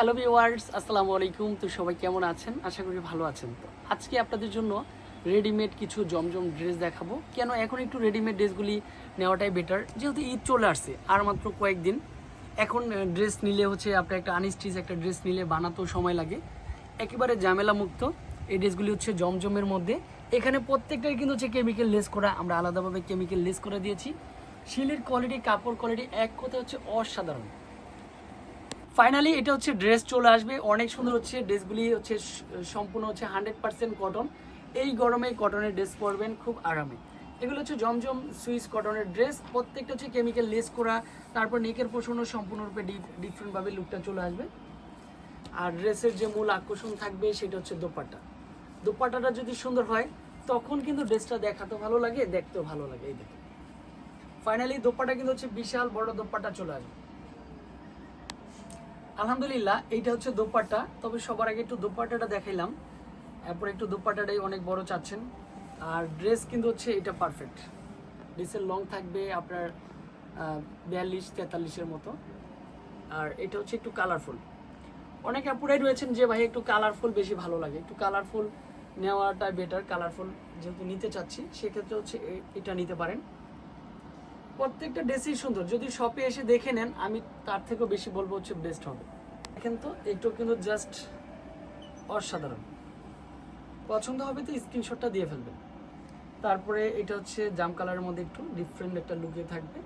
Hello viewers আসসালামু আলাইকুম তো সবাই কেমন আছেন? আশা করি ভালো আছেন তো। আজকে আপনাদের জন্য রেডিমেড কিছু জমজম ড্রেস দেখাবো। কেন এখন একটু রেডিমেড ড্রেসগুলি নেওয়াটাই বেটার যেহেতু ঈদ চলে আসছে, আর মাত্র কয়েকদিন। এখন ড্রেস নিলে হচ্ছে আপনার একটা আনস্টিচ একটা ড্রেস নিলে বানাতেও সময় লাগে। একেবারে ঝামেলা মুক্ত এই ড্রেসগুলি হচ্ছে জমজমের মধ্যে। এখানে প্রত্যেকটাই কিন্তু হচ্ছে কেমিক্যাল লেস করা। আমরা আলাদাভাবে কেমিক্যাল লেস করে দিয়েছি। শিলের কোয়ালিটি কাপড় কোয়ালিটি এক কথা হচ্ছে অসাধারণ। ফাইনালি এটা হচ্ছে ড্রেস চলে আসবে। অনেক সুন্দর হচ্ছে ড্রেসগুলি হচ্ছে সম্পূর্ণ হচ্ছে হান্ড্রেড পার্সেন্ট কটন এই গরমে কটনের ড্রেস পরবেন খুব আরামে। এগুলো হচ্ছে জমজম সুইস কটনের ড্রেস প্রত্যেকটা হচ্ছে কেমিক্যাল লেস করা। তারপর নেকের পোষণও সম্পূর্ণরূপে ডিফারেন্টভাবে লুকটা চলে আসবে। আর ড্রেসের যে মূল আকর্ষণ থাকবে সেটা হচ্ছে দোপাট্টা। দোপাট্টাটা যদি সুন্দর হয়, তখন কিন্তু ড্রেসটা দেখাতে ভালো লাগে, দেখতেও ভালো লাগে, এই দেখে ফাইনালি দোপাটা কিন্তু হচ্ছে বিশাল বড় দোপাট্টা চলে আসবে। আলহামদুলিল্লাহ, এইটা হচ্ছে দোপাট্টা। তবে সবার আগে একটু দোপাট্টাটা দেখাইলাম। এরপর একটু দোপাট্টাটাই অনেক বড় চাচ্ছেন। আর ড্রেস কিন্তু হচ্ছে এটা পারফেক্ট ড্রেসের লং থাকবে আপনার বিয়াল্লিশ, তেতাল্লিশের মতো। আর এটা হচ্ছে একটু কালারফুল অনেক আপুরাই রয়েছেন যে, ভাই, একটু কালারফুল বেশি ভালো লাগে। একটু কালারফুল নেওয়াটা বেটার কালারফুল যেহেতু নিতে চাচ্ছি, সেক্ষেত্রে হচ্ছে এটা নিতে পারেন। প্রত্যেকটা ড্রেসই সুন্দর। যদি শপে এসে দেখে নেন, আমি তার থেকেও বেশি বলব হচ্ছে বেস্ট হবে। দেখেন তো একটু কিন্তু জাস্ট অসাধারণ। পছন্দ হবে তো স্ক্রিনশটটা দিয়ে ফেলবেন। তারপরে এটা হচ্ছে জাম কালারের মধ্যে একটু ডিফারেন্ট একটা লুকে থাকবে।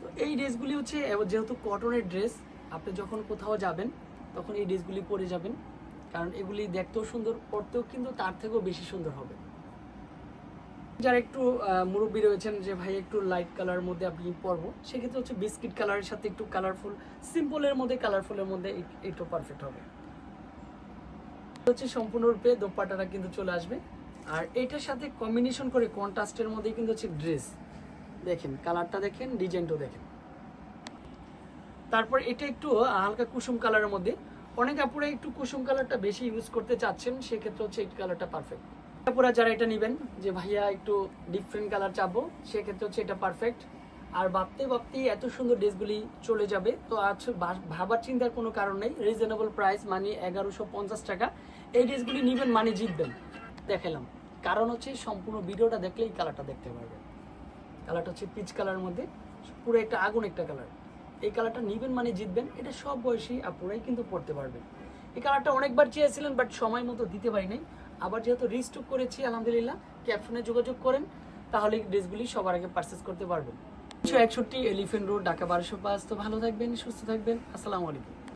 তো এই ড্রেসগুলি হচ্ছে যেহেতু কটনের ড্রেস আপনি যখন কোথাও যাবেন, তখন এই ড্রেসগুলি পরে যাবেন। কারণ এগুলি দেখতেও সুন্দর, পরতেও কিন্তু তার থেকেও বেশি সুন্দর হবে। যারা একটু মুরব্বী রয়েছেন যে, ভাই, একটু লাইট কালারের মধ্যে আপনি পরবো। সেক্ষেত্রে হচ্ছে বিস্কিট কালারের সাথে একটু কালারফুল সিম্পলের মধ্যে কালারফুলের মধ্যে একটু পারফেক্ট হবে। হচ্ছে সম্পূর্ণরূপে দোপাট্টাটা কিন্তু চলে আসবে। আর এটার সাথে কম্বিনেশন করে কন্ট্রাস্টের মধ্যে কিন্তু হচ্ছে ড্রেস দেখেন কালারটা দেখেন ডিজাইনটাও দেখেন। তারপর এটা একটু হালকা কুসুম কালারের মধ্যে। অনেক আপুরা একটু কুসুম কালারটা বেশি ইউজ করতে চাচ্ছেন, সেক্ষেত্রে হচ্ছে এই কালারটা পারফেক্ট আপুরা যারা এটা নেবেন, যে ভাইয়া একটু ডিফারেন্ট কালার চাবো, সেক্ষেত্রে হচ্ছে এটা পারফেক্ট আর ভাবতে ভাবতেই এত সুন্দর ড্রেসগুলি চলে যাবে, তো আজ ভাবার চিন্তার কোনো কারণ নেই। রিজনেবল প্রাইস মানে এগারোশো পঞ্চাশ টাকা। এই ড্রেসগুলি নেবেন মানে জিতবেন। দেখালাম। কারণ হচ্ছে সম্পূর্ণ ভিডিওটা দেখলে এই কালারটা দেখতে পারবেন। কালারটা হচ্ছে পিচ কালারের মধ্যে, পুরো একটা আগুন একটা কালার এই কালারটা নিবেন মানে জিতবেন, এটা সব বয়সী আপুরাই কিন্তু পড়তে পারবেন এই কালারটা অনেকবার চেয়েছিলেন বাট সময় মতো দিতে পারি নাই আবার যেহেতু রিস্টক করেছি, আলহামদুলিল্লাহ ক্যাপশনে যোগাযোগ করেন, তাহলে ড্রেসগুলি সবার আগে পারচেস করতে পারবেন। একশো একষট্টি এলিফেন্ট রোড ঢাকা বারোশো পাঁচ। তো ভালো থাকবেন, সুস্থ থাকবেন। আসসালামু আলাইকুম।